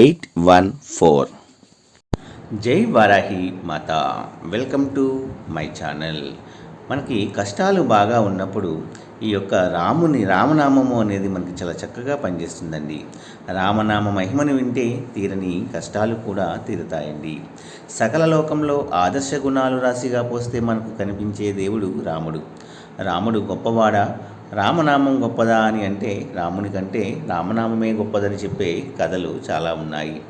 eight one four జై వారాహి మాత. Welcome to my channel మనకి కష్టాలు బాగా ఉన్నప్పుడు ఈ యొక్క రాముని రామనామము అనేది మనకి చాలా చక్కగా పనిచేస్తుందండి. రామనామ మహిమను వింటే తీరని కష్టాలు కూడా తీరుతాయండి. సకల లోకంలో ఆదర్శ గుణాలు రాశిగా పోస్తే మనకు కనిపించే దేవుడు రాముడు. రాముడు గొప్పవాడా? రామనామం గొప్పదా అని అంటే రాముని కంటే రామనామమే గొప్పదని చెప్పే కథలు చాలా ఉన్నాయి.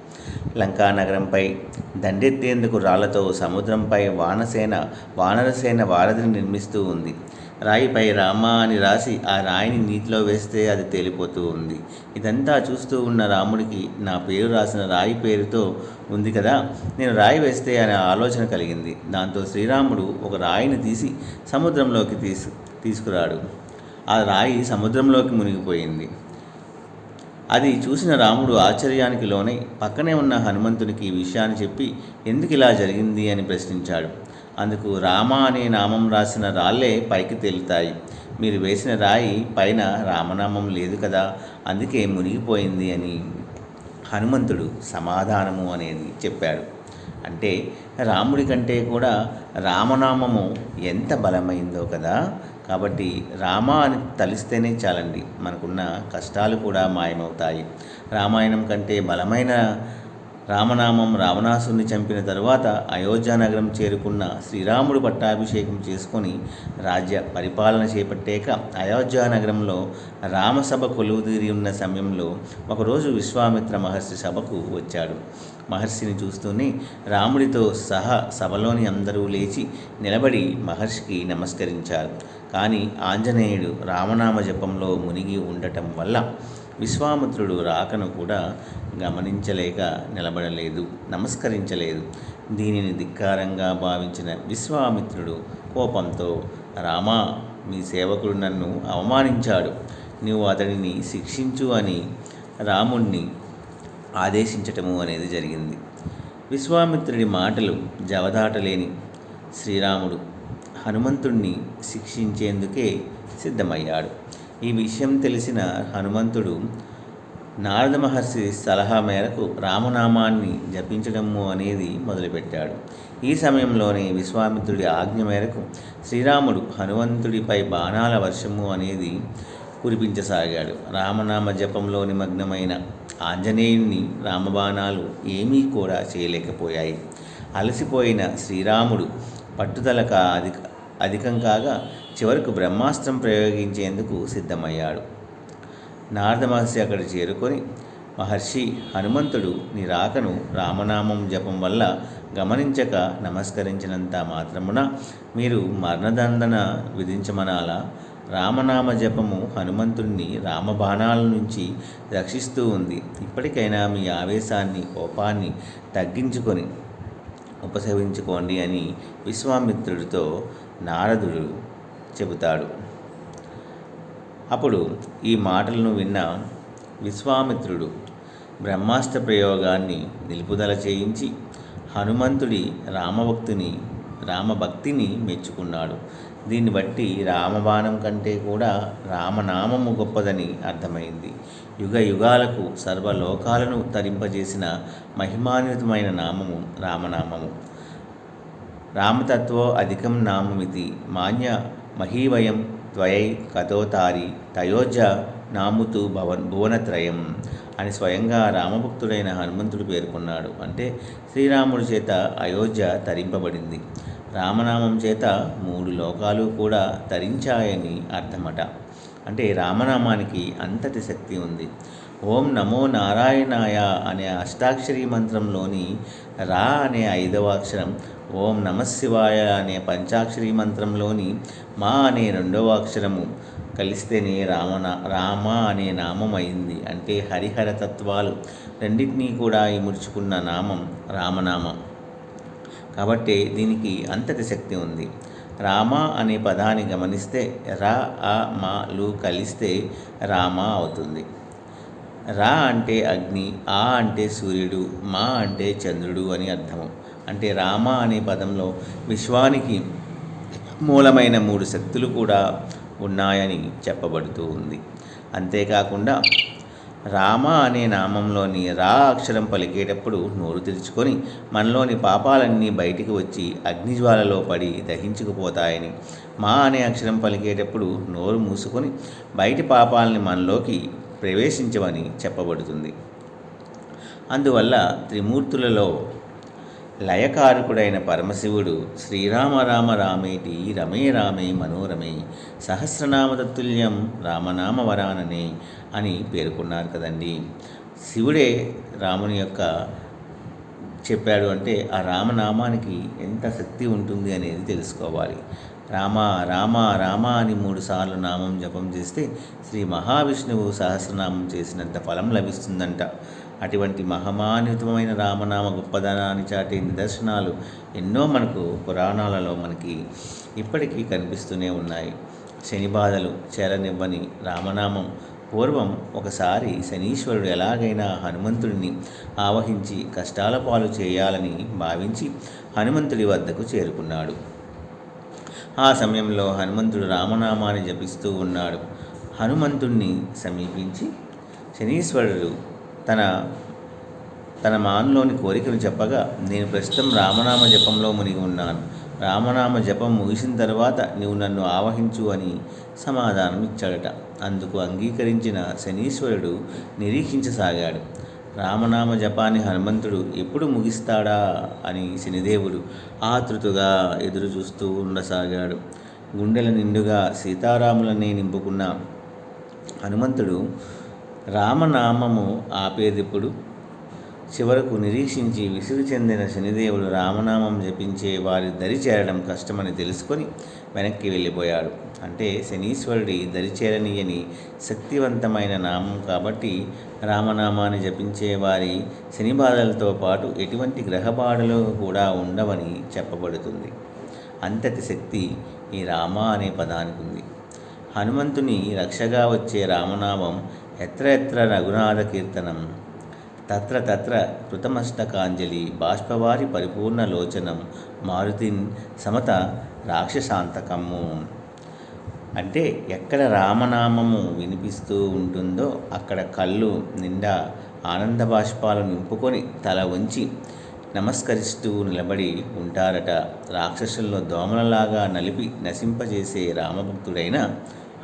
లంకా నగరంపై దండెత్తేందుకు రాళ్ళతో సముద్రంపై వానసేన వానరసేన వారధిని నిర్మిస్తూ ఉంది. రాయిపై రామ అని రాసి ఆ రాయిని నీటిలో వేస్తే అది తేలిపోతూ ఉంది. ఇదంతా చూస్తూ ఉన్న రాముడికి నా పేరు రాసిన రాయి పేరుతో ఉంది కదా నేను రాయి వేస్తే అనే ఆలోచన కలిగింది. దాంతో శ్రీరాముడు ఒక రాయిని తీసి సముద్రంలోకి తీసు తీసుకురాడు. ఆ రాయి సముద్రంలోకి మునిగిపోయింది. అది చూసిన రాముడు ఆశ్చర్యానికి లోనై పక్కనే ఉన్న హనుమంతునికి ఈ విషయాన్ని చెప్పి ఎందుకు ఇలా జరిగింది? అని ప్రశ్నించాడు. అందుకు రామ అనే నామం రాసిన రాళ్ళే పైకి తేలుతాయి. మీరు వేసిన రాయి పైన రామనామం లేదు కదా అందుకే మునిగిపోయింది అని హనుమంతుడు సమాధానము అనేది చెప్పాడు. అంటే రాముడి కంటే కూడా రామనామము ఎంత బలమైందో కదా. కాబట్టి రామ అని తలిస్తేనే చాలండి. మనకున్న కష్టాలు కూడా మాయమవుతాయి. రామాయణం కంటే బలమైన రామనామం రావణాసుని చంపిన తరువాత అయోధ్యానగరం చేరుకున్న శ్రీరాముడు పట్టాభిషేకం చేసుకొని రాజ్య పరిపాలన చేపట్టాక అయోధ్యానగరంలో రామసభ కొలువుదీరి ఉన్న సమయంలో ఒకరోజు విశ్వామిత్ర మహర్షి సభకు వచ్చాడు. మహర్షిని చూస్తూనే రాముడితో సహా సభలోని అందరూ లేచి నిలబడి మహర్షికి నమస్కరించారు. కానీ ఆంజనేయుడు రామనామ జపంలో మునిగి ఉండటం వల్ల విశ్వామిత్రుడు రాకను కూడా గమనించలేక నిలబడలేదు నమస్కరించలేదు. దీనిని ధిక్కారంగా భావించిన విశ్వామిత్రుడు కోపంతో రామా మీ సేవకుడు నన్ను అవమానించాడు. నువ్వు అతడిని శిక్షించు అని రాముణ్ణి ఆదేశించటము అనేది జరిగింది. విశ్వామిత్రుడి మాటలు జవదాటలేని శ్రీరాముడు హనుమంతుణ్ణి శిక్షించేందుకే సిద్ధమయ్యాడు. ఈ విషయం తెలిసిన హనుమంతుడు నారద మహర్షి సలహా మేరకు రామనామాన్ని జపించడము అనేది మొదలుపెట్టాడు. ఈ సమయంలోనే విశ్వామిత్రుడి ఆజ్ఞ మేరకు శ్రీరాముడు హనుమంతుడిపై బాణాల వర్షము అనేది కురిపించసాగాడు. రామనామ జపంలో నిమగ్నమైన ఆంజనేయుణ్ణి రామబాణాలు ఏమీ కూడా చేయలేకపోయాయి. అలసిపోయిన శ్రీరాముడు పట్టుదలక అధిక అధికం కాగా చివరకు బ్రహ్మాస్త్రం ప్రయోగించేందుకు సిద్ధమయ్యాడు. నారద మహర్షి అక్కడ చేరుకొని మహర్షి హనుమంతుడు నీ రాకను రామనామం జపం వల్ల గమనించక నమస్కరించినంత మాత్రమున మీరు మరణదండన విధించమనాలా? రామనామ జపము హనుమంతుణ్ణి రామబాణాల నుంచి రక్షిస్తూ ఉంది. ఇప్పటికైనా మీ ఆవేశాన్ని కోపాన్ని తగ్గించుకొని ఉపసవించుకోండి అని విశ్వామిత్రుడితో నారదుడు చెబుతాడు. అప్పుడు ఈ మాటలను విన్న విశ్వామిత్రుడు బ్రహ్మాస్త్ర ప్రయోగాన్ని నిలుపుదల చేయించి హనుమంతుడి రామభక్తిని రామభక్తిని మెచ్చుకున్నాడు. దీన్ని బట్టి రామబాణం కంటే కూడా రామనామము గొప్పదని అర్థమైంది. యుగ యుగాలకు సర్వలోకాలను తరింపజేసిన మహిమాన్వితమైన నామము రామనామము. రామతత్వ అధికం నామమితి మాన్య మహీవయం త్వయై కథోతారి తయోజ నాముతు భవన్ భువనత్రయం అని స్వయంగా రామభక్తుడైన హనుమంతుడు పేర్కొన్నాడు. అంటే శ్రీరాముడి చేత అయోధ్య తరింపబడింది. రామనామం చేత మూడు లోకాలు కూడా తరించాయని అర్థమట. అంటే రామనామానికి అంతటి శక్తి ఉంది. ఓం నమో నారాయణాయ అనే అష్టాక్షరి మంత్రంలోని రా అనే ఐదవ అక్షరం ఓం నమశివాయ అనే పంచాక్షరి మంత్రంలోని మా అనే రెండవ అక్షరము కలిస్తేనే రామన రామ అనే నామం అయింది. అంటే హరిహర తత్వాలు రెండింటినీ కూడా ఇముడ్చుకున్న నామం రామనామం. కాబట్టి దీనికి అంతటి శక్తి ఉంది. రామ అనే పదాన్ని గమనిస్తే రా ఆ మా లు కలిస్తే రామ అవుతుంది. రా అంటే అగ్ని ఆ అంటే సూర్యుడు మా అంటే చంద్రుడు అని అర్థము. అంటే రామ అనే పదంలో విశ్వానికి మూలమైన మూడు శక్తులు కూడా ఉన్నాయని చెప్పబడుతూ ఉంది. అంతేకాకుండా రామ అనే నామంలోని రా అక్షరం పలికేటప్పుడు నోరు తెరుచుకొని మనలోని పాపాలన్నీ బయటికి వచ్చి అగ్నిజ్వాలలో పడి దహించుకుపోతాయని. మా అనే అక్షరం పలికేటప్పుడు నోరు మూసుకొని బయటి పాపాలని మనలోకి ప్రవేశించమని చెప్పబడుతుంది. అందువల్ల త్రిమూర్తులలో లయకారకుడైన పరమశివుడు శ్రీరామ రామ రామేటి రమే రామే మనోరమే సహస్రనామ తత్తుల్యం రామనామ వరాననే అని పేర్కొన్నారు కదండి. శివుడే రాముని యొక్క చెప్పాడు అంటే ఆ రామనామానికి ఎంత శక్తి ఉంటుంది అనేది తెలుసుకోవాలి. రామ రామ రామ అని మూడుసార్లు నామం జపం చేస్తే శ్రీ మహావిష్ణువు సహస్రనామం చేసినంత ఫలం లభిస్తుందంట. అటువంటి మహమాన్వితమైన రామనామ గొప్పదనాన్ని చాటే నిదర్శనాలు ఎన్నో మనకు పురాణాలలో మనకి ఇప్పటికీ కనిపిస్తూనే ఉన్నాయి. శని బాధలు చేరనివ్వని రామనామం పూర్వం ఒకసారి శనీశ్వరుడు ఎలాగైనా హనుమంతుడిని ఆవహించి కష్టాల పాలు చేయాలని భావించి హనుమంతుడి వద్దకు చేరుకున్నాడు. ఆ సమయంలో హనుమంతుడు రామనామాన్ని జపిస్తూ ఉన్నాడు. హనుమంతుణ్ణి సమీపించి శనీశ్వరుడు తన తన మాన్లోని కోరికను చెప్పగా నేను ప్రస్తుతం రామనామ జపంలో మునిగి ఉన్నాను. రామనామ జపం ముగిసిన తర్వాత నీవు నన్ను ఆవహించు అని సమాధానం ఇచ్చాడట. అందుకు అంగీకరించిన శనీశ్వరుడు నిరీక్షించసాగాడు. రామనామ జపాన్ని హనుమంతుడు ఎప్పుడు ముగిస్తాడా? అని శనిదేవుడు ఆతృతగా ఎదురు చూస్తూ ఉండసాగాడు. గుండెల నిండుగా సీతారాములనే నింపుకున్న హనుమంతుడు రామనామము ఆపేదిప్పుడు. చివరకు నిరీక్షించి విసిరి చెందిన శనిదేవుడు రామనామం జపించే వారి దరి చేరడం కష్టమని తెలుసుకొని వెనక్కి వెళ్ళిపోయాడు. అంటే శనీశ్వరుడి దరి చేరనీయని శక్తివంతమైన నామం కాబట్టి రామనామాన్ని జపించే వారి శని బాధలతో పాటు ఎటువంటి గ్రహబాధలు కూడా ఉండవని చెప్పబడుతుంది. అంతటి శక్తి ఈ రామ అనే పదానికి ఉంది. హనుమంతుని రక్షగా వచ్చే రామనామం ఎత్ర ఎత్ర రఘునాథ కీర్తనం తత్ర తత్ర కృతమస్తకాంజలి బాష్పవారి పరిపూర్ణ లోచనం మారుతిన్ సమత రాక్షసాంతకము. అంటే ఎక్కడ రామనామము వినిపిస్తూ ఉంటుందో అక్కడ కళ్ళు నిండా ఆనంద బాష్పాలు నింపుకొని తల ఉంచి నమస్కరిస్తూ నిలబడి ఉంటారట. రాక్షసుల్లో దోమలలాగా నలిపి నశింపజేసే రామభక్తుడైన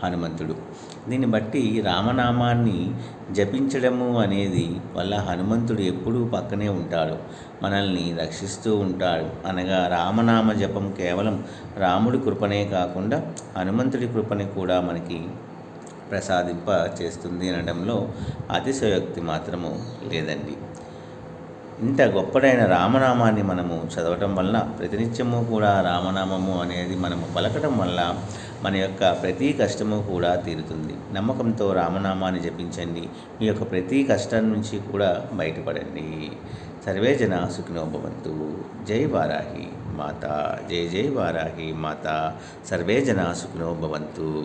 హనుమంతుడు. దీన్ని బట్టి రామనామాన్ని జపించడము అనేది వల్ల హనుమంతుడు ఎప్పుడూ పక్కనే ఉంటాడు. మనల్ని రక్షిస్తూ ఉంటాడు. అనగా రామనామ జపం కేవలం రాముడి కృపనే కాకుండా హనుమంతుడి కృపని కూడా మనకి ప్రసాదింప చేస్తుంది అనడంలో అతిశయోక్తి మాత్రము లేదండి. ఇంత గొప్పడైన రామనామాన్ని మనము చదవటం వల్ల ప్రతినిత్యము కూడా రామనామము అనేది మనము పలకటం వల్ల మన యొక్క ప్రతి కష్టము కూడా తీరుతుంది. నమ్మకంతో రామనామాన్ని జపించండి. మీ యొక్క ప్రతి కష్టం నుంచి కూడా బయటపడండి. సర్వే జన సుఖినోభవంతు జై వారాహి మాత. జై జై వారాహి మాత. సర్వే జన సుఖినోభవంతు